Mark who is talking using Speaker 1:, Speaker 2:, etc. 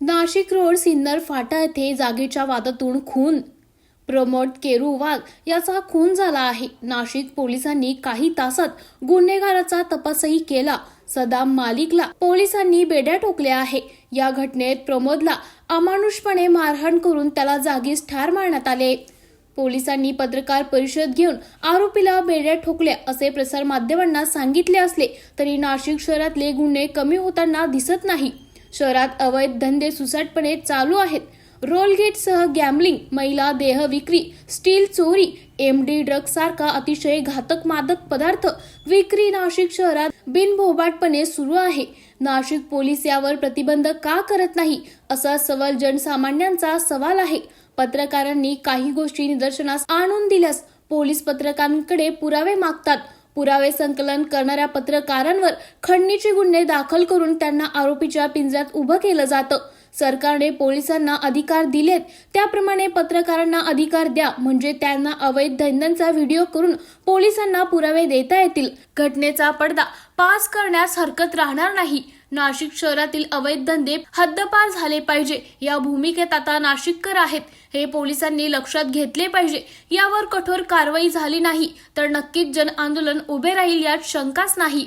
Speaker 1: Nashik road Sinnar फाटा येथे जागेच्या वादातून खून. प्रमोद केरू वाघ याचा खून झाला आहे. नाशिक पोलिसांनी काही तासात गुन्हेगाराचा तपासही केला. सदाम मालिकला पोलिसांनी बेड्या ठोकल्या आहे. या घटनेत प्रमोदला अमानुषपणे मारहाण करून त्याला जागीच ठार मारण्यात आले. पोलिसांनी पत्रकार परिषद घेऊन आरोपीला बेड्या ठोकल्या असे प्रसार माध्यमांना सांगितले असले तरी नाशिक शहरातले गुन्हे कमी होताना दिसत नाही. शहरात अवैध धंदे सुसाटपणे चालू आहेत. रोलगेटसह गॅमलिंग महिला देह विक्री स्टील चोरी एम डी ड्रग सारखा अतिशय घातक मादक पदार्थ विक्री नाशिक शहरात बिनभोबाटपणे सुरू आहे. नाशिक पोलीस यावर प्रतिबंध का करत नाही असा सवाल जनसामान्यांचा सवाल आहे. पत्रकारांनी काही गोष्टी निदर्शनास आणून दिल्यास पोलीस पत्रकारांकडे पुरावे मागतात. पुरावे संकलन करणाऱ्या पत्रकारांवर खंडणीचे गुन्हे दाखल करून त्यांना आरोपीच्या पिंजऱ्यात उभं केलं जातं. सरकारने पोलिसांना अधिकार दिलेत. त्याप्रमाणे पत्रकारांना अधिकार द्या. म्हणजे त्यांना अवैध धंद्यांचा व्हिडिओ करून पोलिसांना पुरावे देता येतील. घटनेचा पडदा पास करण्यास हरकत राहणार नाही. नाशिक शहरातील अवैध धंदे हद्दपार झाले पाहिजे. या भूमिकेत आता नाशिककर आहेत. हे पोलिसांनी लक्षात घेतले पाहिजे. यावर कठोर कारवाई झाली नाही. तर नक्कीच जन आंदोलन उभे राहील यात शंकाच नाही.